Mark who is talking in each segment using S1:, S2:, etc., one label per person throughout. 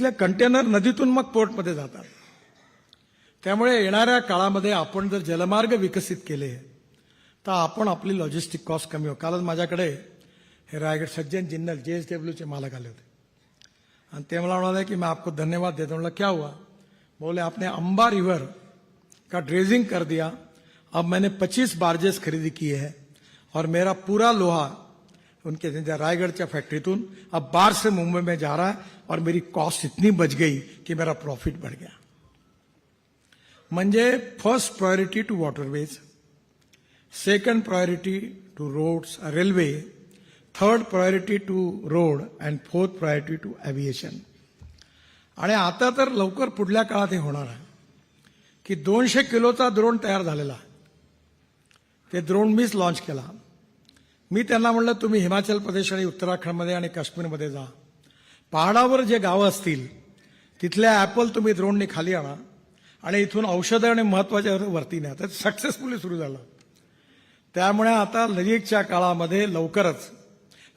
S1: तिथले कंटेनर नदीतून मग पोर्टमध्ये जातात. त्यामुळे येणाऱ्या काळामध्ये आपण जर जलमार्ग विकसित केले तर आपण आपली लॉजिस्टिक कॉस्ट कमी हो कालच माझ्याकडे हे रायगड सज्जन जिन्नल जे एस डब्ल्यूचे मालक आले होते. आणि ते मला म्हणाले की मैं आपको धन्यवाद देता. हूं." म्हणलं क्या हुआ? बोले आपने अंबा रिवर का ड्रेजिंग कर दिया. अब मैंने 25 बार्जेस खरीदी की है और मेरा पूरा लोहा उनके त्यांच्या रायगडच्या फॅक्टरीतून अब बाहर से मुंबई में जा रहा है और मेरी कॉस्ट इतनी बच गई कि मेरा प्रॉफिट बढ़ गया। म्हणजे first priority to waterways second priority to roads railway third priority to road and fourth priority to aviation आणि आता तर लवकर पुढल्या काळात हे होणार आहे की दोनशे किलोचा द्रोण तयार झालेला ते द्रोण मीच लॉन्च केला. मी त्यांना म्हणलं तुम्ही हिमाचल प्रदेश आणि उत्तराखंडमध्ये आणि काश्मीरमध्ये जा. पहाडावर जे गावं असतील तिथल्या ॲपल तुम्ही द्रोणने खाली आणा आणि इथून औषधं आणि महत्त्वाच्या वरती न्या. तर सक्सेसफुली सुरू झालं. त्यामुळे आता नजीकच्या काळामध्ये लवकरच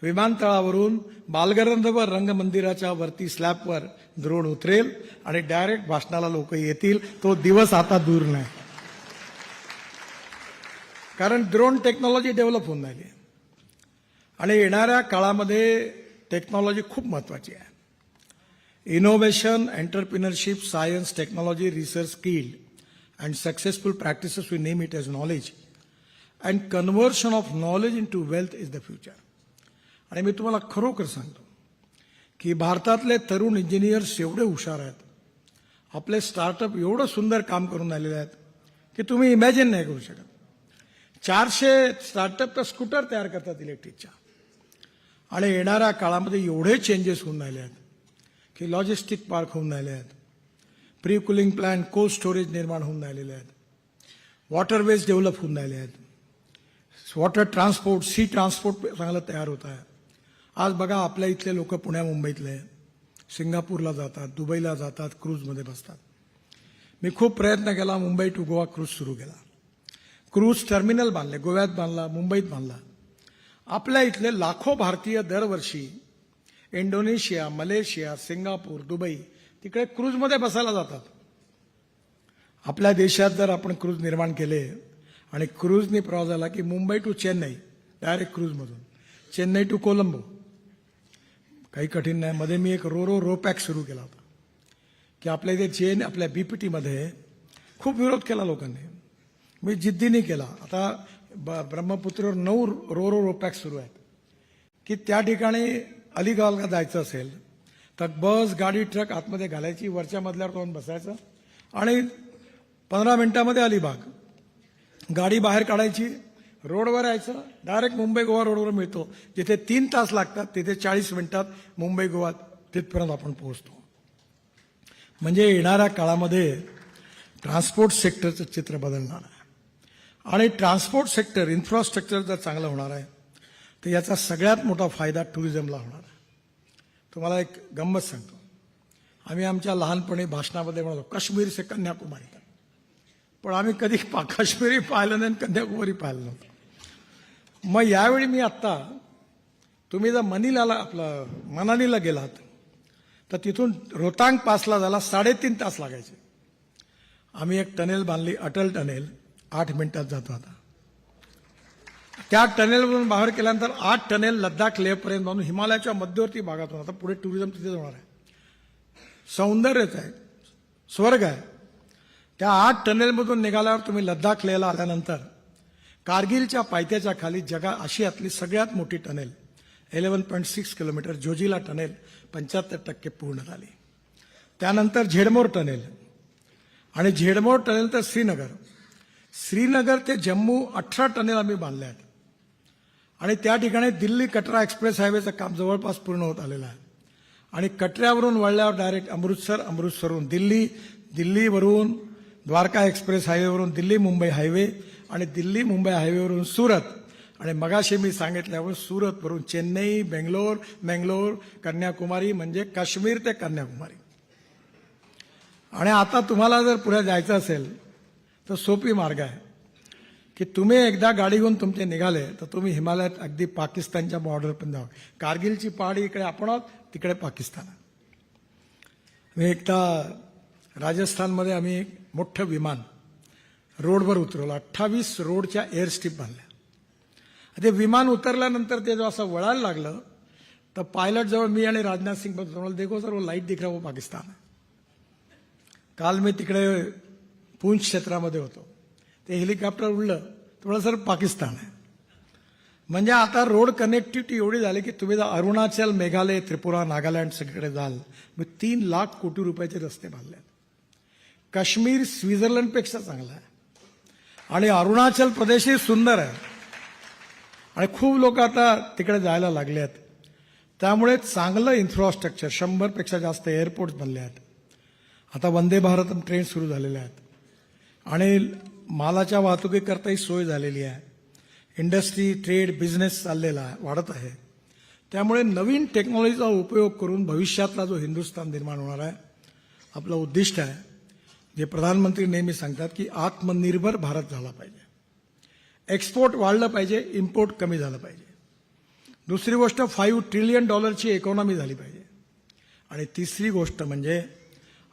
S1: विमानतळावरून बालगंधर्व रंगमंदिराच्या वरती स्लॅबवर द्रोण उतरेल आणि डायरेक्ट भाषणाला लोक येतील. तो दिवस आता दूर नाही. कारण द्रोण टेक्नॉलॉजी डेव्हलप होऊन राहिली आहे. आणि येणाऱ्या काळामध्ये टेक्नॉलॉजी खूप महत्वाची आहे. Innovation entrepreneurship science technology research skill and successful practices we name it as knowledge and conversion of knowledge into wealth is the future आणि मी तुम्हाला खरोखर सांगतो की भारतातले तरुण इंजिनियर्स एवढे हुशार आहेत. आपले स्टार्टअप एवढं सुंदर काम करून आलेले आहेत की तुम्ही इमॅजिन नाही करू शकत. चारशे स्टार्टअप तर स्कूटर तयार करतात इलेक्ट्रिकच्या आणि येणाऱ्या काळामध्ये एवढे चेंजेस होऊन राहिले आहेत की लॉजिस्टिक पार्क होऊन राहिले आहेत pre cooling plan cold storage निर्माण होऊन राहिलेले आहेत. वॉटरवेज डेव्हलप होऊन राहिले आहेत. वॉटर ट्रान्सपोर्ट सी ट्रान्सपोर्ट चांगलं तयार होत आहे. आज बघा आपल्या इथले लोक पुण्या मुंबईतले सिंगापूरला जातात दुबईला जातात क्रूजमध्ये बसतात. मी खूप प्रयत्न केला मुंबई टू गोवा क्रूज सुरू केला. क्रूज टर्मिनल बांधले गोव्यात बांधला मुंबईत बांधला. आपल्या इथले लाखो भारतीय दरवर्षी इंडोनेशिया मलेशिया सिंगापूर दुबई तिकडे क्रूजमध्ये बसायला जातात. आपल्या देशात जर आपण क्रूज निर्माण केले आणि क्रूजने प्रवास झाला की मुंबई टू चेन्नई डायरेक्ट क्रूजमधून चेन्नई टू कोलंबो. काही कठीण नाही. मध्ये मी एक रो रो रो पॅक सुरू केला होता. की आपल्या इथे चेन आपल्या बीपीटीमध्ये खूप विरोध केला लोकांनी. मी जिद्दीने केला. आता ब- ब्रह्मपुत्रवर नऊ रो रो रोपॅक सुरू आहेत. की त्या ठिकाणी अलिगावला जायचं असेल तर बस गाडी ट्रक आतमध्ये घालायची वरच्या मधल्यावर जाऊन बसायचं आणि पंधरा मिनिटामध्ये अलिबाग. गाडी बाहेर काढायची रोडवर यायचं डायरेक्ट मुंबई गोवा रोडवर मिळतो. जिथे तीन तास लागतात तिथे चाळीस मिनिटात मुंबई गोवा तिथपर्यंत आपण पोहोचतो. म्हणजे येणाऱ्या काळामध्ये ट्रान्सपोर्ट सेक्टरचं चित्र बदलणार आहे. आणि ट्रान्सपोर्ट सेक्टर इन्फ्रास्ट्रक्चर जर चांगलं होणार आहे तर याचा सगळ्यात मोठा फायदा टुरिझमला होणार आहे. तुम्हाला एक गंमत सांगतो. आम्ही आमच्या लहानपणी भाषणामध्ये म्हणतो काश्मीर से कन्याकुमारी पण आम्ही कधी पा- काश्मीरी पाहिलं नाही आणि कन्याकुमारी पाहिलं नव्हतं. मग यावेळी मी आत्ता तुम्ही जर मनीलाला आपलं मनालीला गेलात तर तिथून रोहतांग पासला झाला साडेतीन तास लागायचे. आम्ही एक टनेल बांधली अटल टनेल. आठ मिनिटात जातो आता. त्या टनेलमधून बाहेर केल्यानंतर आठ टनेल लद्दाख लेहपर्यंत बांधून हिमालयाच्या मध्यवर्ती भागातून आता पुढे टुरिझम तिथे होणार आहे. सौंदर्यच आहे. स्वर्ग आहे. त्या आठ टनेलमधून निघाल्यावर तुम्ही लद्दाख लेहला आल्यानंतर कारगिलच्या पायथ्याच्या खाली जगा आशियातली सगळ्यात मोठी tunnel eleven point six kilometer Zojila tunnel पंच्याहत्तर टक्के पूर्ण झाली. त्यानंतर झेडमोर टनेल आणि झेडमोर टनेल तर श्रीनगर. श्रीनगर ते जम्मू अठरा टनेल आम्ही बांधले आहेत. आणि त्या ठिकाणी दिल्ली कटरा एक्सप्रेस हायवेचं काम जवळपास पूर्ण होत आलेलं आहे. आणि कटऱ्यावरून वळल्यावर डायरेक्ट अमृतसर अमृतसरहून दिल्ली दिल्लीवरून द्वारका एक्सप्रेस हायवेवरून दिल्ली मुंबई हायवे आणि दिल्ली मुंबई हायवेवरून सुरत. आणि मगाशी मी सांगितल्यावर सुरतवरून चेन्नई बेंगलोर बेंगलोर कन्याकुमारी म्हणजे काश्मीर ते कन्याकुमारी. आणि आता तुम्हाला जर पुढे जायचं असेल तर सोपी मार्ग आहे. की तुम्ही एकदा गाडी घेऊन तुमचे निघाले तर तुम्ही हिमालयात अगदी पाकिस्तानच्या बॉर्डर पण जावं. कारगिलची पहाडी इकडे आपण आहोत तिकडे पाकिस्तान मी एकदा राजस्थानमध्ये आम्ही एक मोठं विमान रोडवर उतरवलं. अठ्ठावीस रोडच्या एअर स्ट्रीप बांधल्या. ते विमान उतरल्यानंतर ते जेव्हा असं वळायला लागलं तर पायलट जवळ मी आणि राजनाथ सिंग बसलो देखो सर वो लाइट दिख रहा वो पाकिस्तान काल मी तिकडे पूंछ क्षेत्रामध्ये होतो. ते हेलिकॉप्टर उडलं थोडंसं सर पाकिस्तान आहे. म्हणजे आता रोड कनेक्टिव्हिटी एवढी झाली की तुम्ही जर अरुणाचल मेघालय त्रिपुरा नागालँड सगळीकडे जाल मग तीन लाख कोटी रुपयाचे रस्ते बांधले काश्मीर स्वित्झर्लंडपेक्षा चांगला आहे. आणि अरुणाचल प्रदेशही सुंदर आहे. आणि खूप लोक आता तिकडे जायला लागले आहेत. त्यामुळे चांगलं इन्फ्रास्ट्रक्चर शंभरपेक्षा जास्त एअरपोर्ट बनले आहेत. आता वंदे भारत ट्रेन सुरू झालेल्या आहेत. आणि मालाच्या वाहतुकीकरताही सोय झालेली आहे. इंडस्ट्री ट्रेड बिझनेस चाललेला आहे वाढत आहे. त्यामुळे नवीन टेक्नॉलॉजीचा उपयोग करून भविष्यातला जो हिंदुस्थान निर्माण होणार आहे आपलं उद्दिष्ट आहे जे प्रधानमंत्री नेहमी सांगतात की आत्मनिर्भर भारत झाला पाहिजे. एक्सपोर्ट वाढलं पाहिजे इम्पोर्ट कमी झालं पाहिजे. दुसरी गोष्ट फाईव्ह ट्रिलियन डॉलरची इकॉनॉमी झाली पाहिजे. आणि तिसरी गोष्ट म्हणजे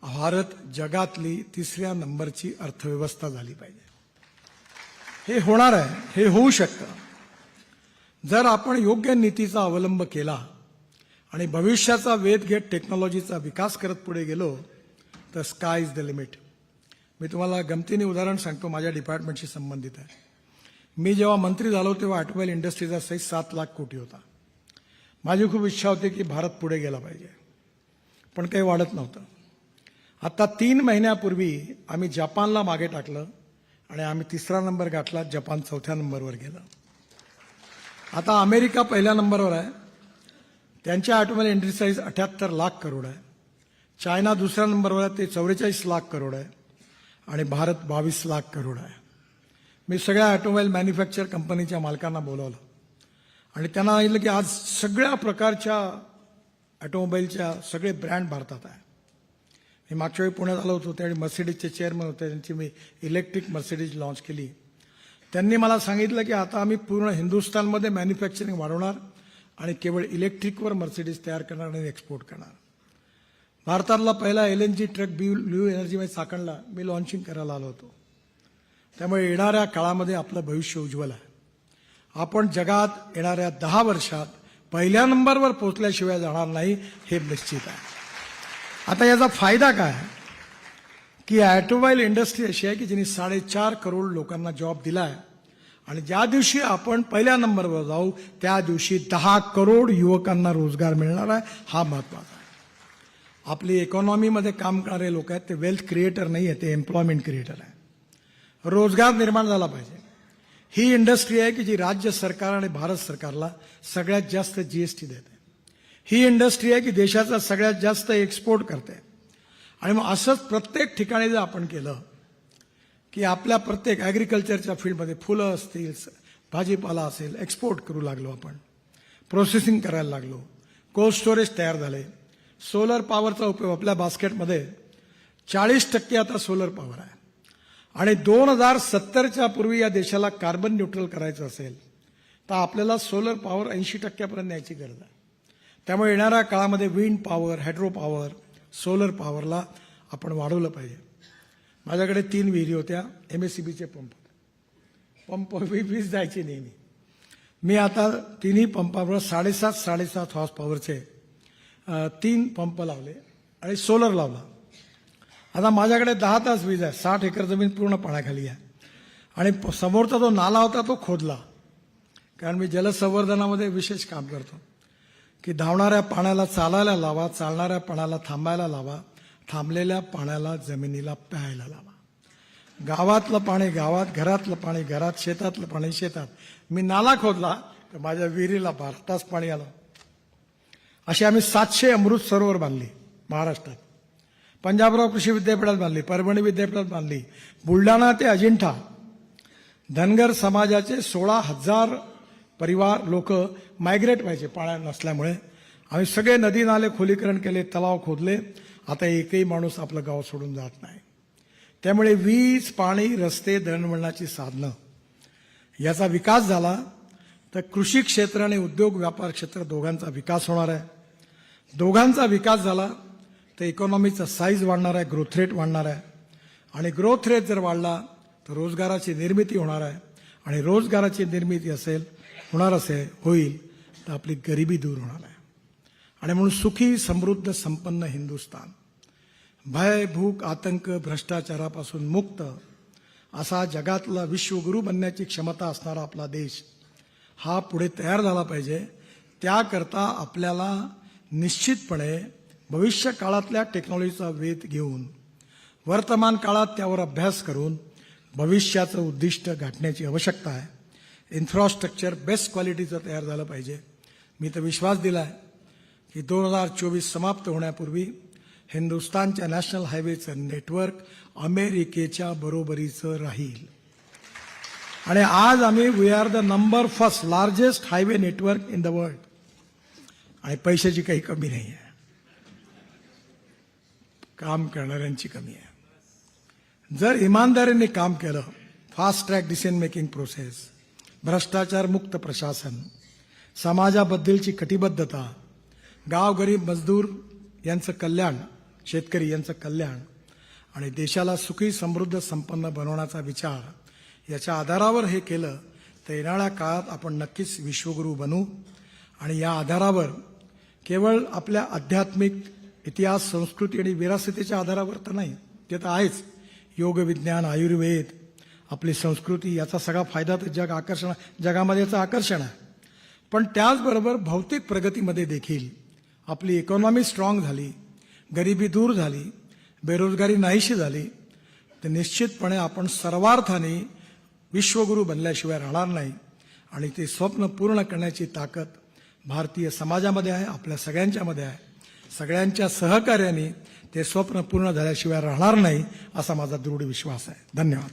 S1: भारत जगातली तिसऱ्या नंबरची अर्थव्यवस्था झाली पाहिजे. हे होणार आहे हे होऊ शकतं. जर आपण योग्य नीतीचा अवलंब केला आणि भविष्याचा वेध घेत टेक्नॉलॉजीचा विकास करत पुढे गेलो तर स्काय इज द लिमिट मी तुम्हाला गमतीने उदाहरण सांगतो माझ्या डिपार्टमेंटशी संबंधित आहे. मी जेव्हा मंत्री झालो तेव्हा ऑटोमोबाईल इंडस्ट्रीचा साईज सात लाख कोटी होता. माझी खूप इच्छा होती की भारत पुढे गेला पाहिजे. पण काही वाढत नव्हतं. आता तीन महिन्यापूर्वी आम्ही जपानला मागे टाकलं आणि आम्ही तिसरा नंबर गाठला जपान चौथ्या नंबरवर गेलं. आता अमेरिका पहिल्या नंबरवर आहे. त्यांच्या ऑटोमोबाईल इंडस्ट्री साईज अठ्याहत्तर लाख करोड आहे. चायना दुसऱ्या नंबरवर आहे ते चौवेचाळीस लाख करोड आहे. आणि भारत बावीस लाख करोड आहे. मी सगळ्या ऑटोमोबाईल मॅन्युफॅक्चर कंपनीच्या मालकांना बोलावलं. आणि त्यांना सांगितलं की आज सगळ्या प्रकारच्या ऑटोमोबाईलच्या सगळे ब्रँड भारतात आहे. मी मागच्या वेळी पुण्यात आलो होतो त्यावेळी मर्सिडीजचे चेअरमन होते त्यांची मी इलेक्ट्रिक मर्सिडीज लॉन्च केली. त्यांनी मला सांगितलं की आता आम्ही पूर्ण हिंदुस्थानमध्ये मॅन्युफॅक्चरिंग वाढवणार आणि केवळ इलेक्ट्रिकवर मर्सिडीज तयार करणार आणि एक्सपोर्ट करणार. भारतातला पहिला एल एन जी ट्रक ब्यू ब्ल्यू एनर्जीमध्ये चाकणला मी लॉन्चिंग करायला आलो होतो. त्यामुळे येणाऱ्या काळामध्ये आपलं भविष्य उज्ज्वल आहे. आपण जगात येणाऱ्या दहा वर्षात पहिल्या नंबरवर पोचल्याशिवाय जाणार नाही हे निश्चित आहे. आता याचा फायदा काय? की ऑटोमोबाईल इंडस्ट्री अशी आहे की जिने साडेचार करोड लोकांना जॉब दिला आहे आणि ज्या दिवशी आपण पहिल्या नंबरवर जाऊ त्या दिवशी दहा करोड युवकांना रोजगार मिळणार आहे. हा महत्त्वाचा आहे. आपली इकॉनॉमीमध्ये काम करणारे लोक आहेत ते वेल्थ क्रिएटर नाही आहे ते एम्प्लॉयमेंट क्रिएटर आहे रोजगार निर्माण झाला पाहिजे. ही इंडस्ट्री आहे की जी राज्य सरकार आणि भारत सरकारला सगळ्यात जास्त जीएसटी देते ही इंडस्ट्री आहे की देशाचा सगळ्यात जास्त एक्सपोर्ट करते. आणि मग असंच प्रत्येक ठिकाणी जर आपण केलं की आपल्या प्रत्येक ॲग्रिकल्चरच्या फील्डमध्ये फुलं असतील भाजीपाला असेल एक्सपोर्ट करू लागलो आपण. प्रोसेसिंग करायला लागलो. कोल्ड स्टोरेज तयार झाले. सोलर पॉवरचा उपयोग आपल्या बास्केटमध्ये चाळीस टक्के आता सोलर पॉवर आहे. आणि दोन हजार सत्तरच्या पूर्वी या देशाला कार्बन न्यूट्रल करायचं असेल तर आपल्याला सोलर पॉवर ऐंशी टक्क्यापर्यंत न्यायची गरज आहे. त्यामुळे येणाऱ्या काळामध्ये wind power hydro power solar पॉवरला आपण वाढवलं पाहिजे. माझ्याकडे तीन विहिरी होत्या एम एस सी बीचे पंप. पंप वीज जायचे नेहमी. मी आता तिन्ही पंपावर साडेसात साडेसात हॉर्स पॉवरचे तीन पंप लावले आणि सोलर लावला. आता माझ्याकडे दहा तास वीज आहे. साठ एकर जमीन पूर्ण पाण्याखाली आहे. आणि प- समोरचा जो नाला होता तो खोदला. कारण मी जलसंवर्धनामध्ये विशेष काम करतो. की धावणाऱ्या पाण्याला चालायला लावा चालणाऱ्या पाण्याला थांबायला लावा थांबलेल्या पाण्याला जमिनीला प्यायला लावा. गावातलं पाणी गावात घरातलं पाणी घरात शेतातलं पाणी शेतात. मी नाला खोदला तर माझ्या विहिरीला बारा तास पाणी आलं. अशी आम्ही सातशे अमृत सरोवर बांधली महाराष्ट्रात. पंजाबराव कृषी विद्यापीठात बांधली परभणी विद्यापीठात बांधली बुलढाणा ते अजिंठा. धनगर समाजाचे सोळा हजार परिवार लोक मायग्रेट व्हायचे पाळ्या नसल्यामुळे. आम्ही सगळे नदी नाले खोलीकरण केले तलाव खोदले. आता एकही माणूस आपलं गाव सोडून जात नाही. त्यामुळे वीज पाणी रस्ते दळणवळणाची साधनं याचा विकास झाला तर कृषी क्षेत्र आणि उद्योग व्यापार क्षेत्र दोघांचा विकास होणार आहे. दोघांचा विकास झाला तर इकॉनॉमीचा साईज वाढणार आहे ग्रोथ रेट वाढणार आहे. आणि ग्रोथ रेट जर वाढला तर रोजगाराची निर्मिती होणार आहे. आणि रोजगाराची निर्मिती असेल होणार असे होईल तर आपली गरिबी दूर होणार आहे. आणि म्हणून सुखी समृद्ध संपन्न हिंदुस्तान भय भूक आतंक भ्रष्टाचारापासून मुक्त असा जगातला विश्वगुरू बनण्याची क्षमता असणारा आपला देश हा पुढे तयार झाला पाहिजे. त्याकरता आपल्याला निश्चितपणे भविष्य काळातल्या टेक्नॉलॉजीचा वेध घेऊन वर्तमान काळात त्यावर अभ्यास करून भविष्याचं उद्दिष्ट गाठण्याची आवश्यकता आहे. इन्फ्रास्ट्रक्चर बेस्ट क्वालिटीचं तयार झालं पाहिजे. मी तर विश्वास दिला आहे की दोन हजार चोवीस समाप्त होण्यापूर्वी हिंदुस्तानच्या नॅशनल हायवेचं नेटवर्क अमेरिकेच्या बरोबरीचं राहील. आणि आज आम्ही we are the number first largest highway network in the world आणि पैशाची काही कमी नाही आहे काम करणाऱ्यांची कमी आहे. जर इमानदारीने काम केलं fast track decision making process भ्रष्टाचार मुक्त प्रशासन समाजाबद्दलची कटिबद्धता गाव गरीब मजदूर यांचं कल्याण शेतकरी यांचं कल्याण आणि देशाला सुखी समृद्ध संपन्न बनवण्याचा विचार याच्या आधारावर हे केलं तर येणाऱ्या काळात आपण नक्कीच विश्वगुरू बनू आणि या आधारावर केवळ आपल्या आध्यात्मिक इतिहास संस्कृती आणि विरासतेच्या आधारावर तर नाही ते तर आहेच. योग विज्ञान आयुर्वेद आपली संस्कृती याचा सगळा फायदा तर जग आकर्षण जगामध्ये याचं आकर्षण आहे. पण त्याचबरोबर भौतिक प्रगतीमध्ये देखील आपली इकॉनॉमी स्ट्रॉंग झाली गरिबी दूर झाली बेरोजगारी नाहीशी झाली तर निश्चितपणे आपण सर्वार्थाने विश्वगुरू बनल्याशिवाय राहणार नाही. आणि ते स्वप्न पूर्ण करण्याची ताकद भारतीय समाजामध्ये आहे आपल्या सगळ्यांच्यामध्ये आहे. सगळ्यांच्या सहकार्याने ते स्वप्न पूर्ण झाल्याशिवाय राहणार नाही असा माझा दृढ विश्वास आहे. धन्यवाद.